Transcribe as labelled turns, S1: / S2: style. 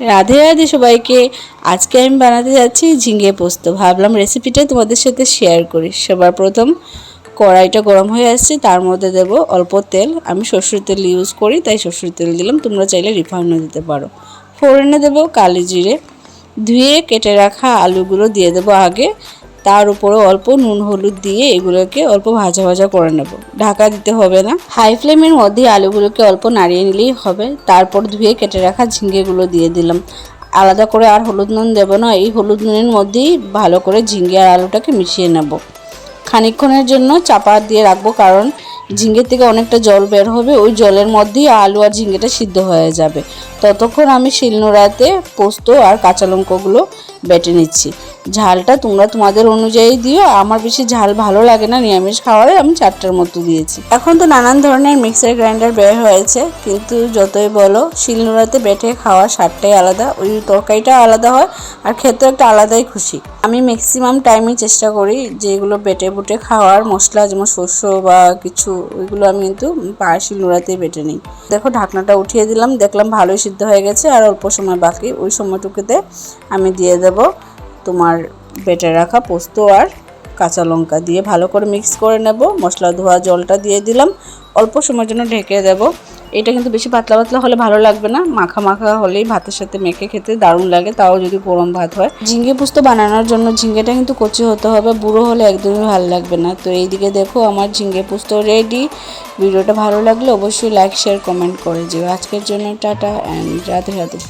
S1: রাধে রাধে সবাইকে। আজকে আমি বানাতে যাচ্ছি ঝিঙে পোস্ত। ভাবলাম রেসিপিটা তোমাদের সাথে শেয়ার করি। সবার প্রথম কড়াইটা গরম হয়ে আসছে, তার মধ্যে দেব অল্প তেল। আমি সর্ষের তেল ইউজ করি, তাই সর্ষের তেল দিলাম। তোমরা চাইলে রিফাইনও দিতে পারো। ফোড়নে দেবো কালি জিরে। ধুয়ে কেটে রাখা আলুগুলো দিয়ে দেবো আগে। তার উপরে অল্প নুন, হলুদ দিয়ে এগুলোকে অল্প ভাজা ভাজা করে নেব। ঢাকা দিতে হবে না। হাই ফ্লেমের মধ্যে আলুগুলোকে অল্প নাড়িয়ে নিলেই হবে। তারপর ধুয়ে কেটে রাখা ঝিঙ্গেগুলো দিয়ে দিলাম। আলাদা করে আর হলুদ নুন দেবো না। এই হলুদ নুনের মধ্যেই ভালো করে ঝিঙ্গে আর আলুটাকে মিশিয়ে নেব। খানিকক্ষণের জন্য চাপা দিয়ে রাখব কারণ ঝিঙ্গের থেকে অনেকটা জল বের হবে। ওই জলের মধ্যেই আলু আর ঝিঙ্গেটা সিদ্ধ হয়ে যাবে। ততক্ষণ আমি শিলনোড়াতে পোস্ত আর কাঁচা লঙ্কাগুলো বেটে নিচ্ছি। ঝালটা তোমরা তোমাদের অনুযায়ী দিও। আমার বেশি ঝাল ভালো লাগে না নিরামিষ খাওয়ারে, আমি চারটার মতো দিয়েছি। এখন তো নানান ধরনের মিক্সার গ্রাইন্ডার বের হয়েছে, কিন্তু যতই বলো, শিলনোড়াতে বেটে খাওয়া স্বাদটাই আলাদা, ওই তরকারিটা আলাদা হয়, আর খেতেও একটা আলাদাই খুশি। আমি ম্যাক্সিমাম টাইমই চেষ্টা করি যেগুলো বেটে বুটে খাওয়ার, মশলা যেমন শস্য বা কিছু, ওইগুলো আমি কিন্তু পাড়া শিলনোড়াতেই বেটে নিই। দেখো, ঢাকনাটা উঠিয়ে দিলাম, দেখলাম ভালোই সিদ্ধ হয়ে গেছে, আর অল্প সময় বাকি, ওই সময়টুকুতে আমি দিয়ে দেবো। তোমার বেটে রাখা পোস্ত আর কাঁচা লঙ্কা দিয়ে ভালো করে মিক্স করে নেব। মশলা ধোয়া জলটা দিয়ে দিলাম। অল্প সময়ের জন্য ঢেকে দেব। এটা কিন্তু বেশি পাতলা পাতলা হলে ভালো লাগবে না। মাখা মাখা হলেই ভাতের সাথে মেখে খেতে দারুণ লাগে, তাও যদি গরম ভাত হয়। ঝিঙ্গে পোস্ত বানানোর জন্য ঝিঙ্গেটা কিন্তু কচি হতে হবে, বুড়ো হলে একদমই ভালো লাগবে না। তো এইদিকে দেখো আমার ঝিঙ্গে পোস্ত রেডি ভিডিওটা ভালো লাগলে অবশ্যই লাইক শেয়ার কমেন্ট করে যেও আজকের জন্য টাটা অ্যান্ড রাধে রাধে।